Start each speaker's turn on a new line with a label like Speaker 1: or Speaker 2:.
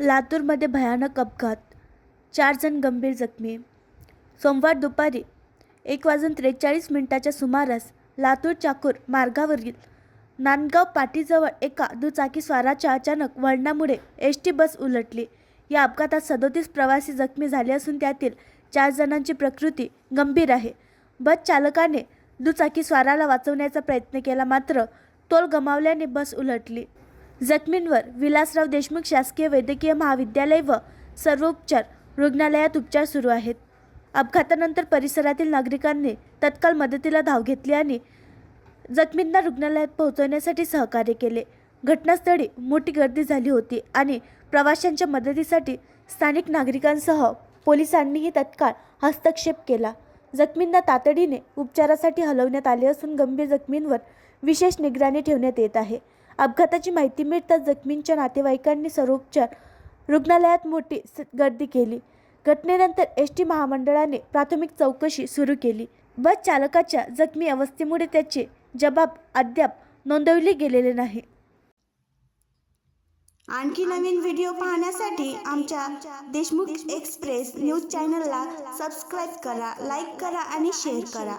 Speaker 1: लातूरमध्ये भयानक अपघात. चार जण गंभीर जखमी. सोमवार दुपारी एक वाजून त्रेचाळीस मिनिटाच्या सुमारास लातूर चाकूर मार्गावरील नांदगाव पाटीजवळ एका दुचाकी स्वाराच्या अचानक वळणामुळे एस टी बस उलटली. या अपघातात सदोतीस प्रवासी जखमी झाले असून त्यातील चार जणांची प्रकृती गंभीर आहे. बस चालकाने दुचाकी स्वाराला वाचवण्याचा प्रयत्न केला मात्र तोल गमावल्याने बस उलटली. जखमींवर विलासराव देशमुख शासकीय वैद्यकीय महाविद्यालय व सर्वोपचार रुग्णालयात उपचार सुरू आहेत. अपघातानंतर परिसरातील नागरिकांनी तत्काळ मदतीला धाव घेतली आणि जखमींना रुग्णालयात पोहोचवण्यासाठी सहकार्य केले. घटनास्थळी मोठी गर्दी झाली होती आणि प्रवाशांच्या मदतीसाठी स्थानिक नागरिकांसह पोलिसांनीही तत्काळ हस्तक्षेप केला. जखमींना तातडीने उपचारासाठी हलवण्यात आले असून गंभीर जखमींवर विशेष निगराणी ठेवण्यात येत आहे. अपघाताची माहिती मिळताच जखमींच्या नातेवाईकांनी सर्वोपचार रुग्णालयात मोठी गर्दी केली. घटनेनंतर एस टी महामंडळाने प्राथमिक चौकशी सुरू केली. बस चालकाच्या जखमी अवस्थेमुळे त्याचे जबाब अद्याप नोंदवले गेलेले नाही.
Speaker 2: आणखी नवीन व्हिडिओ पाहण्यासाठी आमच्या देशमुख एक्सप्रेस न्यूज चॅनलला सबस्क्राईब करा लाईक करा आणि शेअर करा.